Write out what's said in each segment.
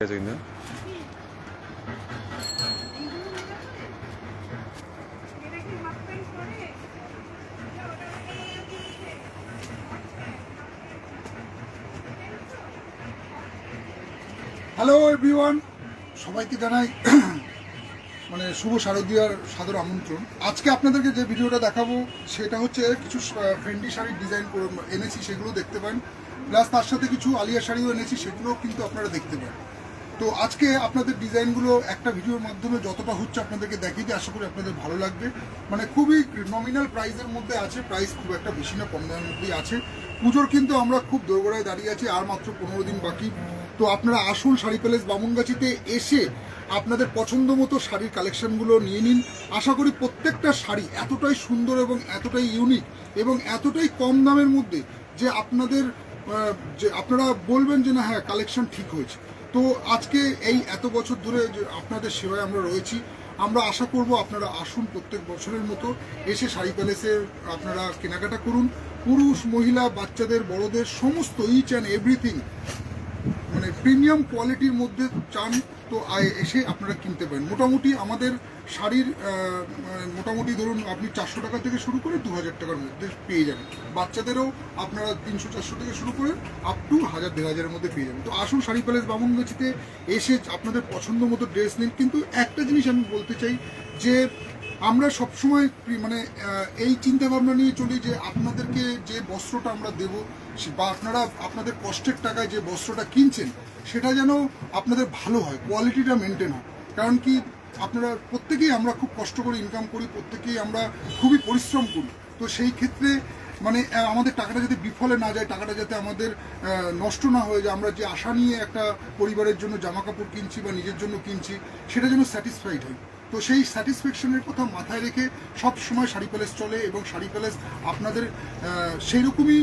আছে কিন্তু hello everyone সবাইকে জানাই মানে শুভ শারদীয়ার সাদর আমন্ত্রণ। আজকে আপনাদেরকে যে ভিডিওটা দেখাবো, সেটা হচ্ছে কিছু ফ্রেন্ডি শাড়ির ডিজাইন এনেছি, সেগুলো দেখতে পান প্লাস তার সাথে কিছু আলিয়া শাড়িও এনেছি, সেগুলোও কিন্তু আপনারা দেখতে পান তো আজকে আপনাদের ডিজাইনগুলো একটা ভিডিওর মাধ্যমে যতটা হচ্ছে আপনাদেরকে দেখিয়ে দিই, আশা করি আপনাদের ভালো লাগবে। মানে খুবই নমিনাল প্রাইসের মধ্যে আছে প্রাইস খুব একটা বেশি না, কম দামের মধ্যেই আছে। পুজোর কিন্তু আমরা খুব দোরগোড়ায় দাঁড়িয়ে আছি, আর মাত্র পনেরো দিন বাকি। তো আপনারা আসুন শাড়ি প্যালেস বামুনগাছিতে এসে আপনাদের পছন্দ মতো শাড়ির কালেকশনগুলো নিয়ে নিন। আশা করি প্রত্যেকটা শাড়ি এতটাই সুন্দর এবং এতটাই ইউনিক এবং এতটাই কম দামের মধ্যে যে আপনাদের যে আপনারা বলবেন যে না হ্যাঁ কালেকশন ঠিক হয়েছে। তো আজকে এই এত বছর ধরে যে আপনাদের সেবায় আমরা রয়েছি, আমরা আশা করব আপনারা আসুন প্রত্যেক বছরের মতো এসে শাড়ি প্যালেসে আপনারা কেনাকাটা করুন। পুরুষ, মহিলা, বাচ্চাদের, বড়দের, সমস্ত ইচ অ্যান্ড এভরিথিং মানে প্রিমিয়াম কোয়ালিটির মধ্যে চান তো আয় এসে আপনারা কিনতে পারেন। মোটামুটি আমাদের শাড়ির মানে মোটামুটি ধরুন আপনি চারশো টাকা থেকে শুরু করে দু হাজার টাকার মধ্যে পেয়ে যাবেন। বাচ্চাদেরও আপনারা তিনশো, চারশো থেকে শুরু করে আপ টু হাজার, দেড় হাজারের মধ্যে পেয়ে যাবেন। তো আসুন শাড়ি প্যালেস বামনগাছিতে এসে আপনাদের পছন্দ মতো ড্রেস নিন। কিন্তু একটা জিনিস আমি বলতে চাই যে আমরা সবসময় মানে এই চিন্তা ভাবনা নিয়ে চলি যে আপনাদেরকে যে বস্ত্রটা আমরা দেব বা আপনারা আপনাদের কষ্টের টাকায় যে বস্ত্রটা কিনছেন, সেটা যেন আপনাদের ভালো হয়, কোয়ালিটিটা মেনটেন হয়। কারণ কি, আপনারা প্রত্যেকেই আমরা খুব কষ্ট করে ইনকাম করি, প্রত্যেকেই আমরা খুবই পরিশ্রম করি। তো সেই ক্ষেত্রে মানে আমাদের টাকাটা যাতে বিফলে না যায়, টাকাটা যাতে আমাদের নষ্ট না হয়ে যায়, আমরা যে আশা নিয়ে একটা পরিবারের জন্য জামা কাপড় কিনছি বা নিজের জন্য কিনছি, সেটা যেন স্যাটিসফাইড হয় তো সেই স্যাটিসফ্যাকশনের কথা মাথায় রেখে সব সময় শাড়ি প্যালেস চলে এবং শাড়ি প্যালেস আপনাদের সেই রকমই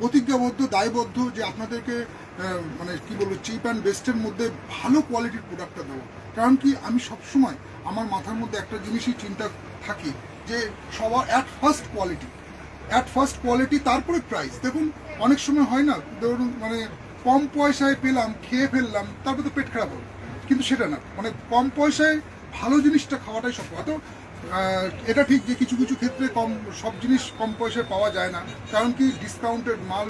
প্রতিজ্ঞাবদ্ধ, দায়বদ্ধ যে আপনাদেরকে মানে কি বলব চিপ অ্যান্ড বেস্টের মধ্যে ভালো কোয়ালিটির প্রোডাক্টটা দেবো। কারণ কি, আমি সব সময় আমার মাথার মধ্যে একটা জিনিসই চিন্তা থাকি যে সবার at first quality at first quality তারপরে প্রাইস দেখুন, অনেক সময় হয় না, ধরুন মানে কম পয়সায় পেলাম, খেয়ে ফেললাম, তারপরে তো পেট খারাপ হবে। কিন্তু সেটা না মানে কম পয়সায় ভালো জিনিসটা খাওয়াটাই সব হয়তো এটা ঠিক যে কিছু কিছু ক্ষেত্রে কম, সব জিনিস কম পয়সায় পাওয়া যায় না। কারণ কি ডিসকাউন্টেড মাল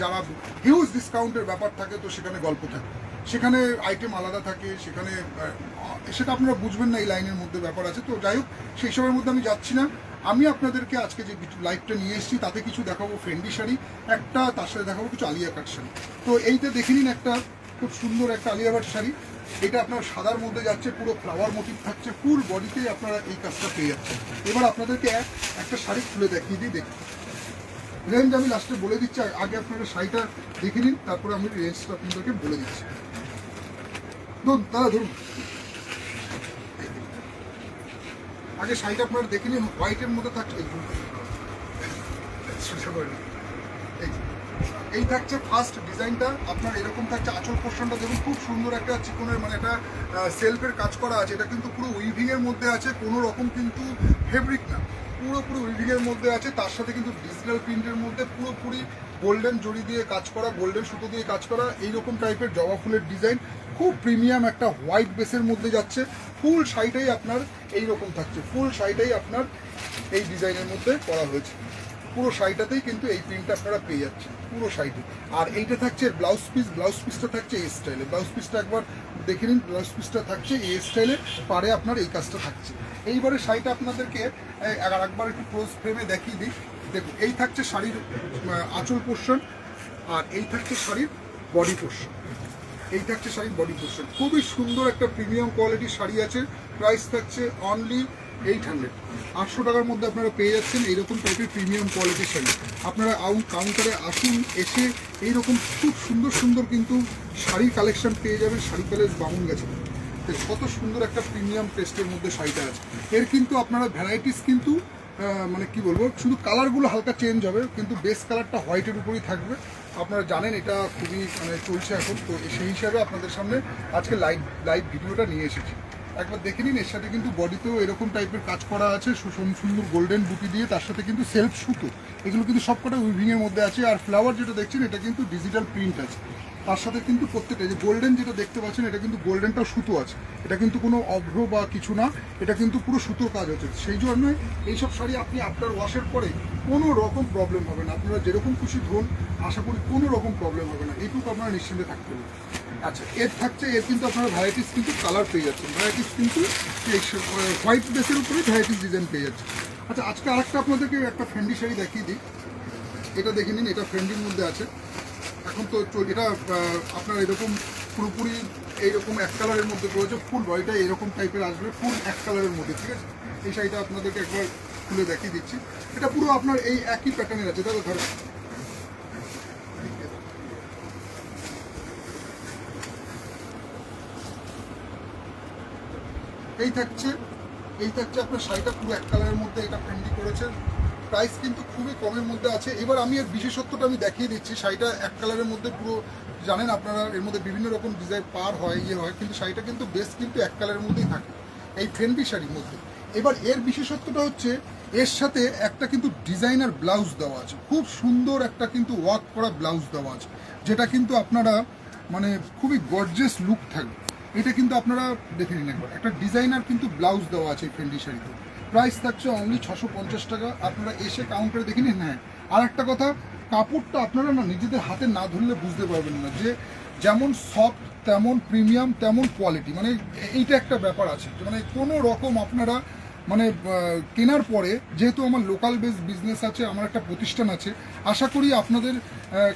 যারা হিউজ ডিসকাউন্টের ব্যাপার থাকে, তো সেখানে গল্প থাকে। সেখানে আইটেম আলাদা থাকে, সেখানে সেটা আপনারা বুঝবেন না, এই লাইনের মধ্যে ব্যাপার আছে। তো যাই হোক, সেই সবের মধ্যে আমি যাচ্ছি না। আমি আপনাদেরকে আজকে যে লাইভটা নিয়ে এসেছি, তাতে কিছু দেখাবো, ফ্রেন্ডি শাড়ি। একটা তার সাথে দেখাবো, কিছু আলিয়া কাট শাড়ি। তো এইটা দেখে নিন একটা। খুব সুন্দর একটা আলিয়া কাট শাড়ি। এটা আপনার সাদার মধ্যে যাচ্ছে, পুরো ফ্লাওয়ার মোটিভ থাকছে ফুল বডিতেই আপনারা এই কাজটা পেয়ে যাচ্ছেন। এবার আপনাদেরকে একটা শাড়ি খুলে দেখিয়ে দিই, দেখুন। রেঞ্জ আমি লাস্টে বলে দিচ্ছি, আগে আপনারা শাড়িটা দেখে নিন, তারপরে আমি রেঞ্জটা আপনাদেরকে বলে দিচ্ছি। ধরুন, দাদা, ধরুন। আগে শাড়িটা আপনারা দেখে নিন হোয়াইটের মধ্যে থাকছে এই ধরুন। সোজা করে নিন। এই যে। এই থাকছে ফার্স্ট ডিজাইনটা আপনার এরকম থাকছে আঁচল পোর্শনটা দেখুন, খুব সুন্দর একটা চিকনের মানে একটা সেলফের কাজ করা আছে। এটা কিন্তু পুরো উইভিং এর মধ্যে আছে। কোনো রকম কিন্তু ফেব্রিক না। পুরোপুরি উইভিং এর মধ্যে আছে। তার সাথে কিন্তু ডিজিটাল প্রিন্টের মধ্যে পুরোপুরি গোল্ডেন জড়ি দিয়ে কাজ করা গোল্ডেন সুতো দিয়ে কাজ করা, এইরকম টাইপের জবা ফুলের ডিজাইন খুব প্রিমিয়াম একটা হোয়াইট বেসের মধ্যে যাচ্ছে। ফুল শাড়িটাই আপনার এই রকম থাকছে। ফুল শাড়িটাই আপনার এই ডিজাইনের মধ্যে করা হয়েছে। পুরো শাড়িটাতেই কিন্তু এই প্রিন্টটা আপনারা পেয়ে যাচ্ছেন, পুরো শাড়িতে আর এইটা থাকছে ব্লাউজ পিস ব্লাউজ পিসটা থাকছে এই স্টাইলে ব্লাউজ পিসটা একবার দেখে নিন ব্লাউজ পিসটা থাকছে এই স্টাইলে পারে আপনার এই কাজটা থাকছে। এইবারে শাড়িটা আপনাদেরকে আর একবার একটু ক্লোজ ফ্রেমে দেখিয়ে দিই। দেখুন, এই থাকছে শাড়ির আঁচল পোর্শন আর এই থাকছে শাড়ির বডি পোর্শন এই থাকছে শাড়ির বডি পোর্শন খুবই সুন্দর একটা প্রিমিয়াম কোয়ালিটির শাড়ি আছে। প্রাইস থাকছে অনলি এইট হান্ড্রেড আটশো টাকার মধ্যে আপনারা পেয়ে যাচ্ছেন এইরকম টাইপের প্রিমিয়াম কোয়ালিটির শাড়ি। আপনারা আউট কাউন্টারে আসুন, এসে এইরকম খুব সুন্দর সুন্দর কিন্তু শাড়ির কালেকশন পেয়ে যাবেন, শাড়ি প্যালেস বামুন গেছে। কত সুন্দর একটা প্রিমিয়াম টেস্টের মধ্যে শাড়িটা আছে। এর কিন্তু আপনারা ভ্যারাইটিস কিন্তু মানে কি বলব, শুধু কালারগুলো হালকা চেঞ্জ হবে, কিন্তু বেস কালারটা হোয়াইটের উপরই থাকবে। আপনারা জানেন এটা খুবই মানে চলছে এখন। তো সেই হিসাবে আপনাদের সামনে আজকে লাইভ লাইভ ভিডিওটা নিয়ে এসেছি। একবার দেখে নিন, এর সাথে কিন্তু বডিতেও এরকম টাইপের কাজ করা আছে সুন্দর গোল্ডেন বুটি দিয়ে, তার সাথে কিন্তু সেলফ সুতো এগুলো কিন্তু সবকটা উইভিং এর মধ্যে আছে, আর ফ্লাওয়ার যেটা দেখছেন, এটা কিন্তু ডিজিটাল প্রিন্ট আছে। তার সাথে কিন্তু প্রত্যেকটা যে গোল্ডেন যেটা দেখতে পাচ্ছেন, এটা কিন্তু গোল্ডেনটাও সুতো আছে। এটা কিন্তু কোনো অভ্র বা কিছু না, এটা কিন্তু পুরো সুতোর কাজ হচ্ছে। সেই জন্যই এইসব শাড়ি আপনি আফটার ওয়াশের পরে কোনো রকম প্রবলেম হবে না। আপনারা যেরকম খুশি ধরুন, আশা করি কোনো রকম প্রবলেম হবে না। এইটুকু আপনারা নিশ্চিন্তে থাকতে পারেন আচ্ছা এর থাকছে, এর কিন্তু আপনারা ভ্যারাইটিস কিন্তু কালার পেয়ে যাচ্ছেন। ভ্যারাইটিস কিন্তু হোয়াইট বেসের উপরে ভ্যারাইটিস ডিজাইন পেয়ে যাচ্ছে আচ্ছা আজকে আরেকটা আপনাদেরকে একটা ফ্রেন্ডি শাড়ি দেখিয়ে দিই। এটা দেখে নিন, এটা ফ্রেন্ডির মধ্যে আছে। এখন তো এটা আপনার এরকম পুরোপুরি এইরকম এক কালারের মধ্যে রয়েছে ফুল বডিটা এরকম টাইপের আসবে, ফুল এক কালারের মধ্যে, ঠিক আছে? এই শাড়িটা আপনাদেরকে একবার খুলে দেখিয়ে দিচ্ছি। এটা পুরো আপনার এই একই প্যাটার্নের আছে দেখো ধরো। এই থাকছে এই থাকছে আপনার শাড়িটা পুরো এক কালারের মধ্যে এটা ফ্রেন্ডলি করেছে। প্রাইস কিন্তু খুবই কমের মধ্যে আছে। এবার আমি এর বিশেষত্বটা আমি দেখিয়ে দিচ্ছি। শাড়িটা এক কালারের মধ্যে পুরো জানেন আপনারা, এর মধ্যে বিভিন্ন রকম ডিজাইন পার হয় ইয়ে হয়, কিন্তু শাড়িটা কিন্তু বেশ কিন্তু এক কালারের মধ্যেই থাকে। এই ফ্রেন্ডলি শাড়ির মধ্যে। এবার এর বিশেষত্বটা হচ্ছে, এর সাথে একটা কিন্তু ডিজাইনার ব্লাউজ দেওয়া আছে। খুব সুন্দর একটা কিন্তু ওয়ার্ক করা ব্লাউজ দেওয়া আছে, যেটা কিন্তু আপনারা মানে খুবই গর্জেস লুক থাকবে। এটা কিন্তু আপনারা দেখে নিন একবার। একটা ডিজাইনার কিন্তু ব্লাউজ দেওয়া আছে এই ফেন্ডি শাড়িতে। প্রাইস থাকছে অনলি ছশো পঞ্চাশ টাকা। আপনারা এসে কাউন্টারে দেখে নিন। হ্যাঁ আর একটা কথা, কাপড়টা আপনারা না নিজেদের হাতে না ধরলে বুঝতে পারবেন না যে যেমন সফট তেমন প্রিমিয়াম তেমন কোয়ালিটি মানে এইটা একটা ব্যাপার আছে। মানে কোনো রকম আপনারা মানে কেনার পরে, যেহেতু আমার লোকাল বেস বিজনেস আছে, আমার একটা প্রতিষ্ঠান আছে, আশা করি আপনাদের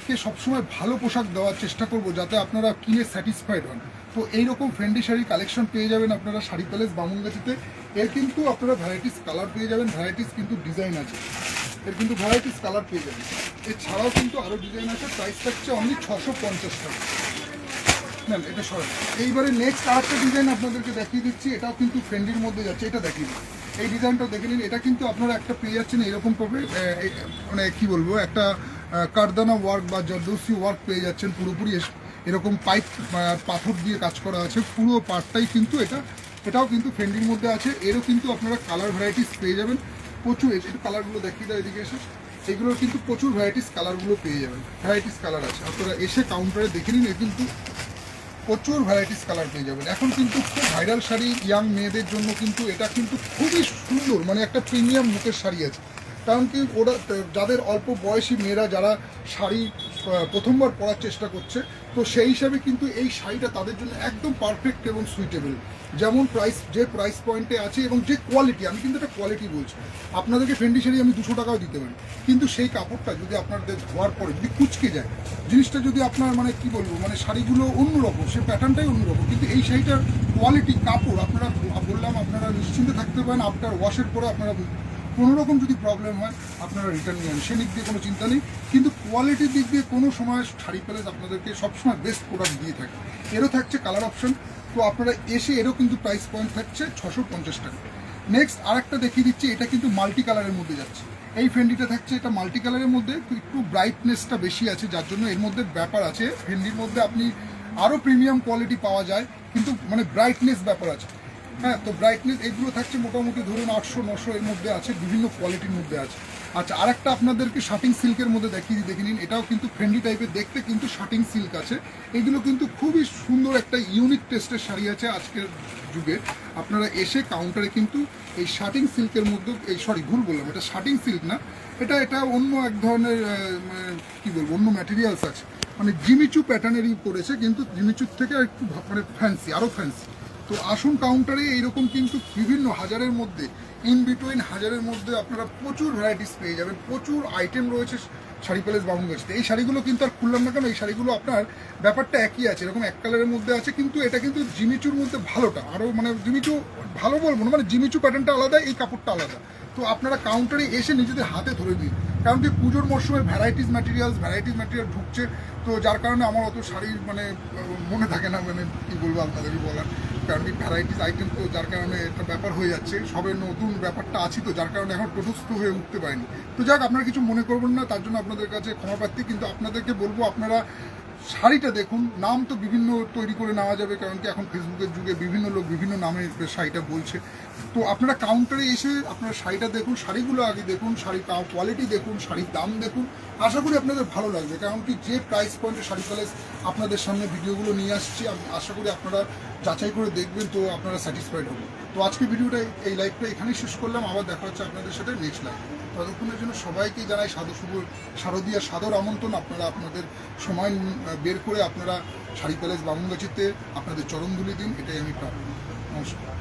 কে সবসময় ভালো পোশাক দেওয়ার চেষ্টা করব, যাতে আপনারা কিনে স্যাটিসফাইড হন। তো এইরকম ফ্রেন্ডি শাড়ি কালেকশন পেয়ে যাবেন আপনারা শাড়ি প্যালেস বামুনগাছিতে। এর কিন্তু আপনারা ভ্যারাইটিস কালার পেয়ে যাবেন ভ্যারাইটিস কিন্তু ডিজাইন আছে। এর কিন্তু ভ্যারাইটিস কালার পেয়ে যাবেন। এছাড়াও কিন্তু আরও ডিজাইন আছে প্রাইস থাকছে অনলি ছশো পঞ্চাশ টাকা। ম্যাম, এটা সরাই এইবারে নেক্সট আরেকটা ডিজাইন আপনাদেরকে দেখিয়ে দিচ্ছি, এটাও কিন্তু ফ্রেন্ডির মধ্যে যাচ্ছে, এটা দেখিয়ে দিন এই ডিজাইনটা দেখে নিন, এটা কিন্তু আপনারা একটা পেয়ে যাচ্ছেন এরকম পাবে মানে কি বলব, একটা কারদানা ওয়ার্ক বা জর্দৌসি ওয়ার্ক পেয়ে যাচ্ছেন, পুরোপুরি এরকম পাইপ পাথর দিয়ে কাজ করা আছে, পুরো পার্টটাই কিন্তু এটা, এটাও কিন্তু ফ্রেন্ডির মধ্যে আছে, এরও কিন্তু আপনারা কালার ভ্যারাইটিস পেয়ে যাবেন, প্রচুর একটু কালারগুলো দেখিয়ে দেয় এদিকে এসে, এগুলোর কিন্তু প্রচুর ভ্যারাইটিস কালারগুলো পেয়ে যাবেন ভ্যারাইটিস কালার আছে, আপনারা এসে কাউন্টারে দেখে নিন কিন্তু প্রচুর ভ্যারাইটিস কালার পেয়ে যাবেন, এখন কিন্তু খুব ভাইরাল শাড়ি ইয়াং মেয়েদের জন্য কিন্তু এটা কিন্তু খুবই সুন্দর মানে একটা প্রিমিয়াম লুকের শাড়ি আছে, কারণ কি ওরা, যাদের অল্প বয়সী মেয়েরা যারা শাড়ি প্রথমবার পরার চেষ্টা করছে তো সেই হিসাবে কিন্তু এই শাড়িটা তাদের জন্য একদম পারফেক্ট এবং সুইটেবল যেমন প্রাইস যে প্রাইস পয়েন্টে আছে এবং যে কোয়ালিটি আমি কিন্তু একটা কোয়ালিটি বলছি। আপনাদেরকে ফেন্ডি শাড়ি আমি দুশো টাকাও দিতে পারি। কিন্তু সেই কাপড়টা যদি আপনাদের ধোয়ার পরে যদি কুচকে যায়, জিনিসটা যদি আপনার মানে কি বলব মানে শাড়িগুলো অন্যরকম সে প্যাটার্নটাই অন্যরকম। কিন্তু এই শাড়িটার কোয়ালিটি কাপড়, আপনারা বললাম, আপনারা নিশ্চিন্তে থাকতে পারেন আফটার ওয়াশের পরে আপনারা কোনো রকম যদি প্রবলেম হয়, আপনারা রিটার্ন নিয়ে সে দিক দিয়ে কোনো চিন্তা নেই। কিন্তু কোয়ালিটির দিক দিয়ে কোনো সময় শাড়ি প্যালেস আপনাদেরকে সবসময় বেস্ট প্রোডাক্ট দিয়ে থাকে। এরও থাকছে কালার অপশন তো আপনারা এসে এরও কিন্তু প্রাইস পয়েন্ট থাকছে ছশো পঞ্চাশ টাকা। নেক্সট আরেকটা দেখিয়ে দিচ্ছি, এটা কিন্তু মাল্টি কালারের মধ্যে যাচ্ছে। এই ফেন্ডিটা থাকছে এটা মাল্টি কালারের মধ্যে। একটু ব্রাইটনেসটা বেশি আছে, যার জন্য এর মধ্যে ব্যাপার আছে। ফেন্ডির মধ্যে আপনি আরও প্রিমিয়াম কোয়ালিটি পাওয়া যায়। কিন্তু মানে ব্রাইটনেস ব্যাপার আছে। হ্যাঁ তো ব্রাইটনেস এগুলো থাকছে মোটামুটি ধরুন আটশো, নশো এর মধ্যে আছে, বিভিন্ন কোয়ালিটির মধ্যে আছে। আচ্ছা আরেকটা আপনাদেরকে শার্টিং সিল্কের মধ্যে দেখিয়ে দেখে নিন। এটাও কিন্তু ফ্রেন্ডলি টাইপের দেখতে কিন্তু শার্টিং সিল্ক আছে। এগুলো কিন্তু খুবই সুন্দর একটা ইউনিক টেস্টের শাড়ি আছে আজকের যুগে। আপনারা এসে কাউন্টারে কিন্তু এই শার্টিং সিল্কের মধ্যে, এই সরি ভুল বললাম, এটা শার্টিং সিল্ক না, এটা এটা অন্য এক ধরনের কি বলব, অন্য ম্যাটেরিয়ালস আছে। মানে জিমিচু প্যাটার্নেরই করেছে কিন্তু জিমিচুর থেকে একটু মানে ফ্যান্সি আরও ফ্যান্সি তো আসুন কাউন্টারে এইরকম কিন্তু বিভিন্ন হাজারের মধ্যে ইন বিটুইন হাজারের মধ্যে আপনারা প্রচুর ভ্যারাইটিস পেয়ে যাবেন, প্রচুর আইটেম রয়েছে শাড়ি প্যালেস বাবুগঞ্জতে এই শাড়িগুলো কিন্তু আর খুললাম না কেন? এই শাড়িগুলো আপনার ব্যাপারটা একই আছে, এরকম এক কালারের মধ্যে আছে, কিন্তু এটা কিন্তু জিমিচুর মধ্যে ভালোটা। আরও মানে জিমিচু, ভালো বলব না মানে জিমিচু প্যাটার্নটা আলাদা, এই কাপড়টা আলাদা। তো আপনারা কাউন্টারে এসে নিজেদের হাতে ধরে দিন কারণ কি পুজোর মরশুমে ভ্যারাইটিস ম্যাটেরিয়ালস ভ্যারাইটিস ম্যাটেরিয়াল ঢুকছে, তো যার কারণে আমার অত শাড়ির মানে মনে থাকে না মানে কী বলব আপনাদেরকে বলার। কারণ ভ্যারাইটিস আইটেম তো যার কারণে একটা ব্যাপার হয়ে যাচ্ছে। সবে নতুন ব্যাপারটা আছি তো, যার কারণে এখন টোটস্থ হয়ে উঠতে পারেনি। তো যাক, আপনারা কিছু মনে করবেন না, তার জন্য আপনাদের কাছে ক্ষমা কিন্তু আপনাদেরকে বলব, আপনারা শাড়িটা দেখুন, নাম তো বিভিন্ন তৈরি করে নেওয়া যাবে, কারণ কি এখন ফেসবুকের যুগে বিভিন্ন লোক বিভিন্ন নামে শাড়িটা বলছে। তো আপনারা কাউন্টারে এসে আপনারা শাড়িটা দেখুন, শাড়িগুলো আগে দেখুন শাড়ি কোয়ালিটি দেখুন, শাড়ির দাম দেখুন। আশা করি আপনাদের ভালো লাগবে, কারণ কি যে প্রাইস পয়েন্টে শাড়ি প্যালেস আপনাদের সামনে ভিডিওগুলো নিয়ে আসছি, আমি আশা করি আপনারা যাচাই করে দেখবেন, তো আপনারা স্যাটিসফাইড হবেন। তো আজকে ভিডিওটা এই লাইভটা এখানেই শেষ করলাম, আবার দেখা হচ্ছে আপনাদের সাথে নেক্সট লাইভ ততক্ষণের জন্য সবাইকে জানাই সাধু শুভ শারদীয় সাদর আমন্ত্রণ। আপনারা আপনাদের সময় বের করে আপনারা শাড়ি প্যালেস বামুনগাছিতে আপনাদের চরণধুলি দিন, এটাই আমি প্রার্থনা। নমস্কার।